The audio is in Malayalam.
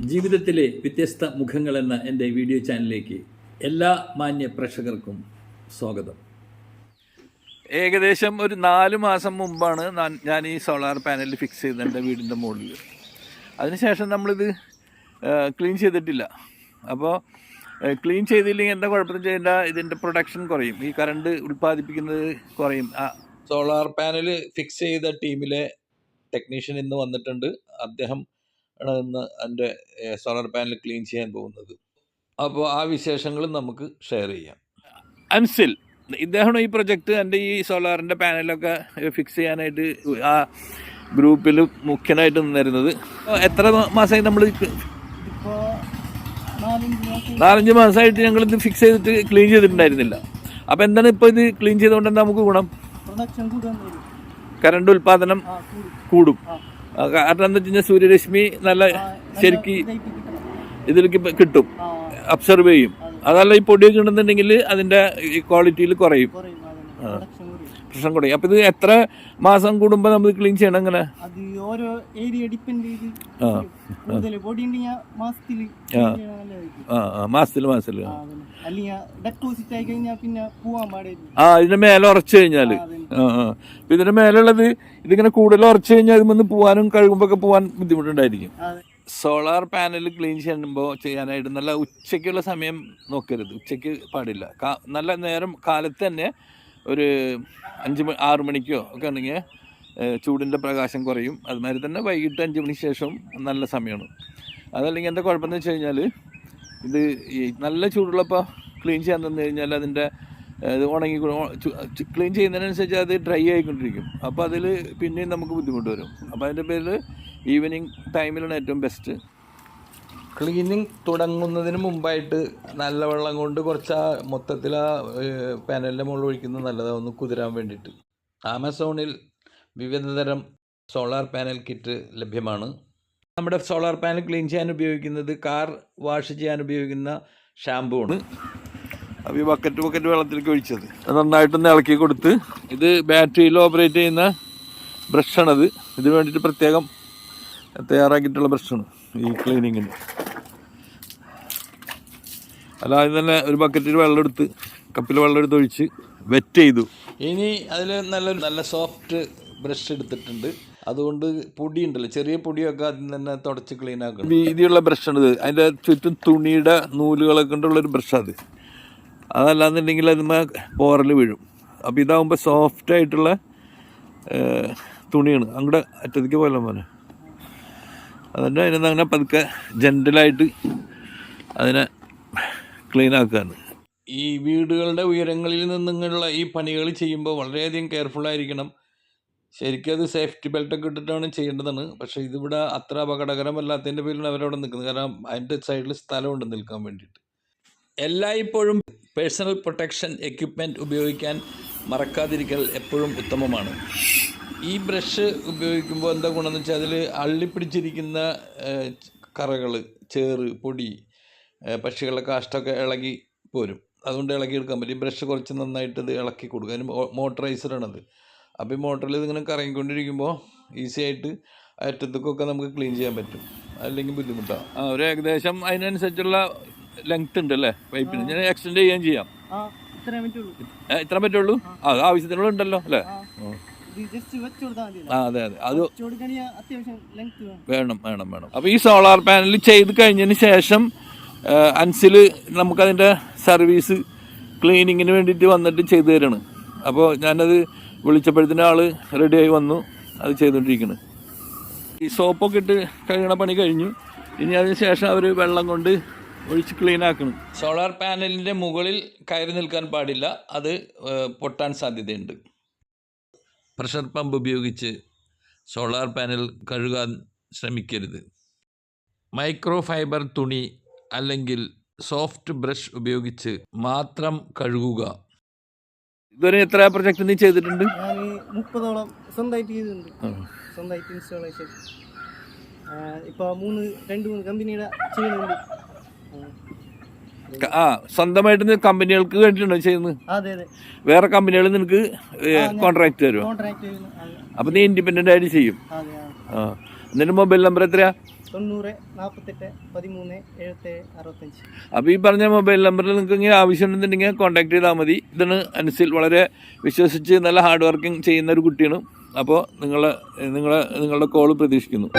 ജീവിതത്തിലെ വ്യത്യസ്ത മുഖങ്ങൾ എന്ന എന്റെ വീഡിയോ ചാനലിലേക്ക് എല്ലാ മാന്യ പ്രേക്ഷകർക്കും സ്വാഗതം. ഏകദേശം ഒരു നാല് മാസം മുമ്പാണ് ഞാൻ- ഞാൻ ഈ സോളാർ പാനൽ ഫിക്സ് ചെയ്തത് എന്റെ വീടിന്റെ മുകളിൽ. അതിനുശേഷം നമ്മളിത് ക്ലീൻ ചെയ്തിട്ടില്ല. അപ്പോൾ ക്ലീൻ ചെയ്തില്ലെങ്കിൽ എന്താ കുഴപ്പമെന്ന് ചെയ്യേണ്ട ഇതിന്റെ പ്രൊഡക്ഷൻ കുറയും. ഈ കറണ്ട് ഉൽപ്പാദിപ്പിക്കുന്നത് കുറയും. സോളാർ പാനൽ ഫിക്സ് ചെയ്ത ടീമിലെ ടെക്നീഷ്യൻ ഇന്ന് വന്നിട്ടുണ്ട്. അദ്ദേഹം ആണ് ഇന്ന് എന്റെ സോളാർ പാനൽ ക്ലീൻ ചെയ്യാൻ പോകുന്നത്. അപ്പോൾ ആ വിശേഷങ്ങളും നമുക്ക് ഷെയർ ചെയ്യാം. അൻസിൽ ഇദ്ദേഹമാണ് ഈ പ്രൊജക്റ്റ് എന്റെ ഈ സോളാറിന്റെ പാനലൊക്കെ ഫിക്സ് ചെയ്യാനായിട്ട് ആ ഗ്രൂപ്പിൽ മുഖ്യനായിട്ട് നിന്നിരുന്നത്. എത്ര മാസമായി നമ്മൾ ഇപ്പോ നാലഞ്ച് മാസം മാസമായിട്ട് ഞങ്ങൾ ഇത് ഫിക്സ് ചെയ്തിട്ട് ക്ലീൻ ചെയ്തിട്ടുണ്ടായിരുന്നില്ല. അപ്പോൾ എന്താണ് ഇപ്പോൾ ഇത് ക്ലീൻ ചെയ്തുകൊണ്ട് എന്താ നമുക്ക് ഗുണം? കറണ്ട് ഉൽപ്പാദനം കൂടും. കാരണം എന്താ വെച്ച് കഴിഞ്ഞാൽ സൂര്യരശ്മി നല്ല ശരിക്ക് ഇതിലേക്ക് കിട്ടും. അബ്സർവ് ചെയ്യും. അതല്ല ഈ പൊടിയൊക്കെ ഉണ്ടെന്നുണ്ടെങ്കിൽ അതിന്റെ ക്വാളിറ്റിയിൽ കുറയും. പ്രശ്നം കുറയും. അപ്പൊ ഇത് എത്ര മാസം കൂടുമ്പോൾ നമ്മൾ ക്ലീൻ ചെയ്യണം അങ്ങനെ? ആ. ആ ആ മാസത്തിൽ മാസത്തിൽ ആ, ഇതിന്റെ മേലെ ഉറച്ചു കഴിഞ്ഞാൽ ആ, ഇതിന്റെ മേലുള്ളത് ഇതിങ്ങനെ കൂടുതൽ ഉറച്ചു കഴിഞ്ഞാൽ ഇതിൽ പോവാനും കഴുകുമ്പോ പോവാൻ പോകാൻ ബുദ്ധിമുട്ടുണ്ടായിരിക്കും സോളാർ പാനൽ ക്ലീൻ ചെയ്യുമ്പോൾ ചെയ്യാനായിട്ട് നല്ല ഉച്ചയ്ക്കുള്ള സമയം നോക്കരുത്. ഉച്ചയ്ക്ക് പാടില്ല. നല്ല നേരം കാലത്ത് തന്നെ ഒരു അഞ്ച് മണി ആറ് മണിക്കോ ഒക്കെ ആണെങ്കിൽ ചൂടിന്റെ പ്രകാശം കുറയും. അതുമാതിരി തന്നെ വൈകിട്ട് അഞ്ച് മണിക്ക് ശേഷം നല്ല സമയമാണ്. അതല്ലെങ്കിൽ എന്താ കുഴപ്പമെന്ന് വെച്ച് കഴിഞ്ഞാൽ ഇത് നല്ല ചൂടുള്ളപ്പോൾ ക്ലീൻ ചെയ്യാൻ തന്നു കഴിഞ്ഞാൽ അതിന്റെ ഇത് ഉണങ്ങി ക്ലീൻ ചെയ്യുന്നതിനനുസരിച്ച് അത് ഡ്രൈ ആയിക്കൊണ്ടിരിക്കും. അപ്പോൾ അതിൽ പിന്നെയും നമുക്ക് ബുദ്ധിമുട്ട് വരും. അപ്പോൾ അതിന്റെ പേരിൽ ഈവനിങ് ടൈമിലാണ് ഏറ്റവും ബെസ്റ്റ് ക്ലീനിങ് തുടങ്ങുന്നതിന് മുമ്പായിട്ട് നല്ല വെള്ളം കൊണ്ട് കുറച്ച് ആ മൊത്തത്തിൽ ആ പാനലിന്റെ മുകളിൽ ഒഴിക്കുന്നത് നല്ലതാണ് ഒന്ന് കുതിരാൻ വേണ്ടിയിട്ട്. ആമസോണിൽ വിവിധതരം സോളാർ പാനൽ കിറ്റ് ലഭ്യമാണ്. നമ്മുടെ സോളാർ പാനൽ ക്ലീൻ ചെയ്യാൻ ഉപയോഗിക്കുന്നത് കാർ വാഷ് ചെയ്യാൻ ഉപയോഗിക്കുന്ന ഷാമ്പൂ ആണ്. അപ്പോൾ ഈ ബക്കറ്റ് ബക്കറ്റ് വെള്ളത്തിലേക്ക് ഒഴിച്ചത്. അത് നന്നായിട്ടൊന്ന് ഇളക്കി കൊടുത്ത് ഇത് ബാറ്ററിയിൽ ഓപ്പറേറ്റ് ചെയ്യുന്ന ബ്രഷാണത് ഇതിന് വേണ്ടിയിട്ട് പ്രത്യേകം തയ്യാറാക്കിയിട്ടുള്ള ബ്രഷാണ് ഈ ക്ലീനിങ്ങിന് അല്ലാതെ തന്നെ ഒരു ബക്കറ്റിൽ വെള്ളം എടുത്ത് കപ്പിൽ വെള്ളം എടുത്ത് ഒഴിച്ച് വെറ്റ് ചെയ്തു. ഇനി അതിൽ നല്ല നല്ല സോഫ്റ്റ് ബ്രഷ് എടുത്തിട്ടുണ്ട്. അതുകൊണ്ട് പൊടി ഉണ്ടല്ലോ ചെറിയ പൊടിയൊക്കെ ആദ്യം തന്നെ തുടച്ച് ക്ലീൻ ആക്കണം. വീതിയുള്ള ബ്രഷാണിത് ഇത്. അതിന്റെ ചുറ്റും തുണിയുടെ നൂലുകളൊക്കെ കൊണ്ടുള്ള ഒരു ബ്രഷാണ് അത്. അതല്ലാന്നുണ്ടെങ്കിൽ അതിന്മേ പോറൽ വീഴും. അപ്പോൾ ഇതാകുമ്പോൾ സോഫ്റ്റ് ആയിട്ടുള്ള തുണിയാണ്. അങ്ങോട്ട് അറ്റത്തേക്ക് പോലെ മോനെ? അതുകൊണ്ട് അതിനെ അങ്ങനെ പതുക്കെ ജെന്റലായിട്ട് അതിനെ ക്ലീൻ ആക്കുകയാണ് ഈ വീടുകളുടെ ഉയരങ്ങളിൽ നിന്നുള്ള ഈ പണികൾ ചെയ്യുമ്പോൾ വളരെയധികം കെയർഫുൾ ആയിരിക്കണം. ശരിക്കും അത് സേഫ്റ്റി ബെൽറ്റ് ഒക്കെ ഇട്ടിട്ടാണ് ചെയ്യേണ്ടതാണ്. പക്ഷേ ഇതിവിടെ അത്ര അപകടകരമല്ലാത്തതിന്റെ പേരിലാണ് അവരവിടെ നിൽക്കുന്നത്. കാരണം അതിന്റെ സൈഡിൽ സ്ഥലമുണ്ട് നിൽക്കാൻ വേണ്ടിയിട്ട്. എല്ലായ്പ്പോഴും പേഴ്സണൽ പ്രൊട്ടക്ഷൻ എക്യുപ്മെന്റ് ഉപയോഗിക്കാൻ മറക്കാതിരിക്കൽ എപ്പോഴും ഉത്തമമാണ്. ഈ ബ്രഷ് ഉപയോഗിക്കുമ്പോൾ എന്താ ഗുണമെന്ന് വെച്ചാൽ അതിൽ അള്ളിപ്പിടിച്ചിരിക്കുന്ന കറകൾ ചേറ് പൊടി പക്ഷികളുടെ കാഷ്ടമൊക്കെ ഇളകി പോരും. അതുകൊണ്ട് ഇളക്കിയെടുക്കാൻ പറ്റും. ഈ ബ്രഷ് കുറച്ച് നന്നായിട്ട് ഇത് ഇളക്കി കൊടുക്കും. അതിന് മോട്ടറൈസറാണത്. അപ്പോൾ ഈ മോട്ടറിൽ ഇതിങ്ങനെ കറങ്ങിക്കൊണ്ടിരിക്കുമ്പോൾ ഈസി ആയിട്ട് അറ്റത്തേക്കൊക്കെ നമുക്ക് ക്ലീൻ ചെയ്യാൻ പറ്റും. അല്ലെങ്കിൽ ബുദ്ധിമുട്ടാണ് ആ ഒരു ഏകദേശം അതിനനുസരിച്ചുള്ള ലെങ്ത് ഉണ്ട് അല്ലേ? പൈപ്പിന് ഞാൻ എക്സ്റ്റെൻഡ് ചെയ്യാൻ ചെയ്യാം. ആ ഇത്രേ പറ്റുള്ളൂ. അത് ആവശ്യത്തിനുള്ള ഉണ്ടല്ലോ അല്ലേ? ആ. ഇത് ജസ്റ്റ് വെച്ച് മതി ആ അതെ അതെ. അത് വേണം. വേണം വേണം അപ്പോൾ ഈ സോളാർ പാനൽ ചെയ്ത് കഴിഞ്ഞതിന് ശേഷം അൻസിൽ നമുക്കതിന്റെ സർവീസ് ക്ലീനിങ്ങിന് വേണ്ടിയിട്ട് വന്നിട്ട് ചെയ്തു തരാണ്. അപ്പോൾ ഞാനത് വിളിച്ചപ്പോഴത്തേന് ആൾ റെഡിയായി വന്നു. അത് ചെയ്തുകൊണ്ടിരിക്കുന്നത് ഈ സോപ്പൊക്കെ ഇട്ട് കഴുകണ പണി കഴിഞ്ഞു. ഇനി അതിന് ശേഷം അവർ വെള്ളം കൊണ്ട് ഒഴിച്ച് ക്ലീൻ ആക്കണം. സോളാർ പാനലിന്റെ മുകളിൽ കയറി നിൽക്കാൻ പാടില്ല. അത് പൊട്ടാൻ സാധ്യതയുണ്ട്. പ്രഷർ പമ്പ് ഉപയോഗിച്ച് സോളാർ പാനൽ കഴുകാൻ ശ്രമിക്കരുത്. മൈക്രോ ഫൈബർ തുണി അല്ലെങ്കിൽ സോഫ്റ്റ് ബ്രഷ് ഉപയോഗിച്ച് മാത്രം കഴുകുക. ഇതുവരെ എത്ര പ്രൊജക്ട് നീ ചെയ്തിട്ടുണ്ട്? ഞാൻ മുപ്പതോളം സ്വന്തമായിട്ട് ചെയ്തിട്ടുണ്ട്. സ്വന്തമായിട്ട് ഇൻസ്റ്റാളേഷൻ ഇപ്പോൾ മൂന്ന് രണ്ട് മൂന്ന് കമ്പനിയുടെ ചെയ്യുന്നുണ്ട്. ആ. സ്വന്തമായിട്ട് നീ കമ്പനികൾക്ക് വേണ്ടിട്ടുണ്ടോ ചെയ്യുന്നത്? അതെ അതെ. വേറെ കമ്പനികൾ നിനക്ക് കോൺട്രാക്ട് തരുമോ കോൺട്രാക്ട് അപ്പം നീ ഇൻഡിപെൻഡന്റ് ആയിട്ട് ചെയ്യും. ആ. എന്നിട്ട് മൊബൈൽ നമ്പർ എത്രയാ? തൊണ്ണൂറ് നാൽപ്പത്തെട്ട് പതിമൂന്ന് എഴുപത്തേഴ് അറുപത്തഞ്ച്. അപ്പോൾ ഈ പറഞ്ഞ മൊബൈൽ നമ്പറിൽ നിങ്ങൾക്ക് ഇങ്ങനെ ആവശ്യമുണ്ടെന്നുണ്ടെങ്കിൽ കോൺടാക്ട് ചെയ്താൽ മതി. ഇതാണ് അൻസിൽ വളരെ വിശ്വസിച്ച് നല്ല ഹാർഡ് വർക്കിംഗ് ചെയ്യുന്ന ഒരു കുട്ടിയാണ്. അപ്പോൾ നിങ്ങളെ നിങ്ങളെ നിങ്ങളുടെ കോൾ പ്രതീക്ഷിക്കുന്നു.